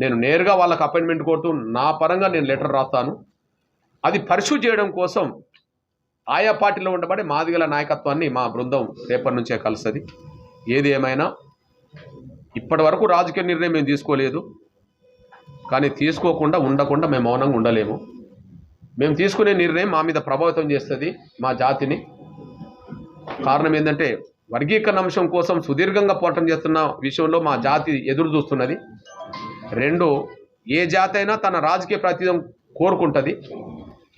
నేను నేరుగా వాళ్ళకి అపాయింట్మెంట్ కొడుతూ నా పరంగా నేను లెటర్ రాస్తాను. అది పర్సూ చేయడం కోసం ఆయా పార్టీలో ఉండబడి మాదిగల నాయకత్వాన్ని మా బృందం రేపటి నుంచే కలుస్తుంది. ఏది ఏమైనా ఇప్పటి వరకు రాజకీయ నిర్ణయం మేము తీసుకోలేదు. కానీ తీసుకోకుండా ఉండకుండా మేము మౌనంగా ఉండలేము. మేము తీసుకునే నిర్ణయం మా మీద ప్రభావితం చేస్తుంది మా జాతిని. కారణం ఏంటంటే వర్గీకరణ అంశం కోసం సుదీర్ఘంగా పోరాటం చేస్తున్న విషయంలో మా జాతి ఎదురు చూస్తున్నది. రెండు ఏ జాతి అయినా తన రాజకీయ ప్రాతిధ్యం కోరుకుంటుంది.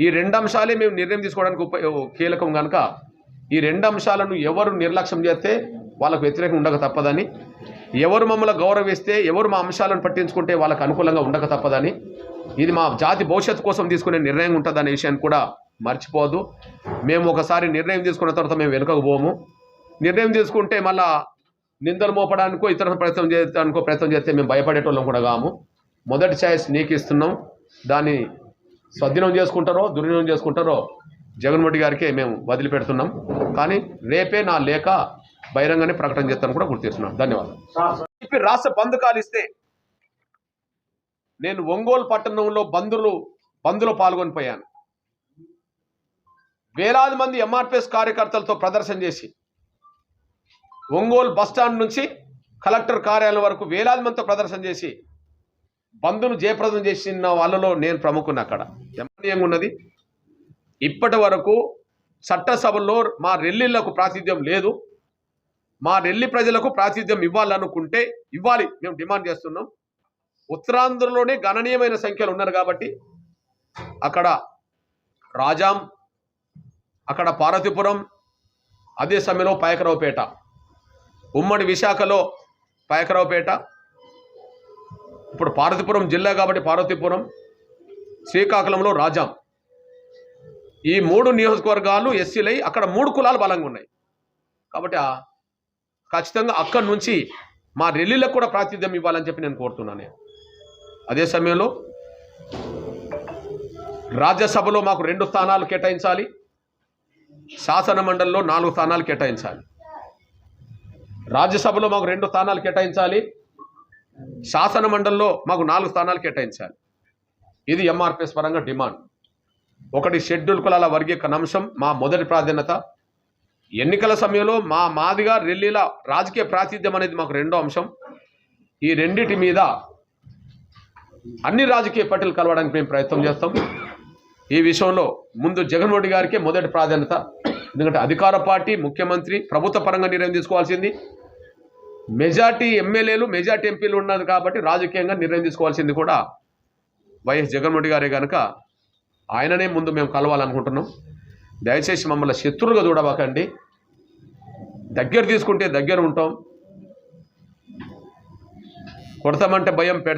ఈ రెండు అంశాలే మేము నిర్ణయం తీసుకోవడానికి ఉప కీలకం కనుక ఈ రెండు అంశాలను ఎవరు నిర్లక్ష్యం చేస్తే వాళ్ళకు వ్యతిరేకం ఉండక తప్పదని ఎవరు మమ్మల్ని గౌరవిస్తే ఎవరు మా అంశాలను పట్టించుకుంటే వాళ్ళకు అనుకూలంగా ఉండక తప్పదని ఇది మా జాతి భవిష్యత్తు కోసం తీసుకునే నిర్ణయం ఉంటుందనే విషయాన్ని కూడా మర్చిపోదు మేము ఒకసారి నిర్ణయం తీసుకున్న తర్వాత మేము వెనుకకు పోము. నిర్ణయం తీసుకుంటే మళ్ళా నిందలు మోపడానికో ఇతర ప్రయత్నం చేయడానికో ప్రయత్నం చేస్తే మేము భయపడేటోళ్ళం కూడా కాము. మొదటి ఛాయిస్ నీకు ఇస్తున్నాం. దాన్ని సద్వినియోగం చేసుకుంటారో దుర్వినియోగం చేసుకుంటారో జగన్మోహన్ గారికే మేము వదిలిపెడుతున్నాం. కానీ రేపే నా లేఖ బహిరంగానే ప్రకటన చేస్తాను కూడా గుర్తు చేస్తున్నాను. ధన్యవాదాలు. చెప్పి రాష్ట్ర బంధు కాలిస్తే నేను ఒంగోలు పట్టణంలో బంధులు బంధులో పాల్గొని పోయాను వేలాది మంది ఎంఆర్పిఎస్ కార్యకర్తలతో ప్రదర్శన చేసి ఒంగోలు బస్టాండ్ నుంచి కలెక్టర్ కార్యాలయం వరకు వేలాది మందితో ప్రదర్శన చేసి బంధును జయప్రదం చేసిన వాళ్ళలో నేను ప్రముఖుని అక్కడ. గమనీయంగా ఉన్నది? ఇప్పటి వరకు చట్టసభల్లో మా రెల్లిళ్ళకు ప్రాతినిధ్యం లేదు. మా రెల్లి ప్రజలకు ప్రాతినిధ్యం ఇవ్వాలనుకుంటే ఇవ్వాలి. మేము డిమాండ్ చేస్తున్నాం. ఉత్తరాంధ్రలోనే గణనీయమైన సంఖ్యలు ఉన్నారు కాబట్టి అక్కడ రాజాం అక్కడ పార్వతీపురం అదే సమయంలో పాయకరావుపేట ఉమ్మడి విశాఖలో పాయకరావుపేట ఇప్పుడు పార్వతీపురం జిల్లా కాబట్టి పార్వతీపురం శ్రీకాకుళంలో రాజాం. ఈ మూడు నియోజకవర్గాలు ఎస్సీలై అక్కడ మూడు కులాలు బలంగా ఉన్నాయి. కాబట్టి ఖచ్చితంగా అక్కడి నుంచి మా రెల్లీలకు కూడా ప్రాతినిధ్యం ఇవ్వాలని చెప్పి నేను కోరుతున్నాను అదే సమయంలో రాజ్యసభలో మాకు రెండు స్థానాలు కేటాయించాలి శాసన మండలిలో నాలుగు స్థానాలు కేటాయించాలి. రాజ్యసభలో మాకు రెండు స్థానాలు కేటాయించాలి. శాసన మండలిలో మాకు నాలుగు స్థానాలు కేటాయించాలి. ఇది ఎంఆర్పిఎస్ పరంగా డిమాండ్. ఒకటి షెడ్యూల్ కులాల వర్గీకరణ అంశం మా మొదటి ప్రాధాన్యత. ఎన్నికల సమయంలో మా మాదిగా రెల్లీల రాజకీయ ప్రాతిధ్యం అనేది మాకు రెండో అంశం. ఈ రెండిటి మీద అన్ని రాజకీయ పార్టీలు కలవడానికి మేము ప్రయత్నం చేస్తాం. ఈ విషయంలో ముందు జగన్మోహన్ గారికే మొదటి ప్రాధాన్యత. ఎందుకంటే అధికార పార్టీ ముఖ్యమంత్రి ప్రభుత్వ పరంగా నిర్ణయం తీసుకోవాల్సింది. మెజార్టీ ఎమ్మెల్యేలు మెజార్టీ ఎంపీలు ఉన్నారు కాబట్టి రాజకీయంగా నిర్ణయం తీసుకోవాల్సింది కూడా వైఎస్ జగన్మోహన్ గారే కనుక ఆయననే ముందు మేము కలవాలనుకుంటున్నాం. దయచేసి మమ్మల్ని శత్రువులుగా చూడబాకండి. దగ్గర తీసుకుంటే దగ్గర ఉంటాం. కొడతామంటే భయం పెడతాం.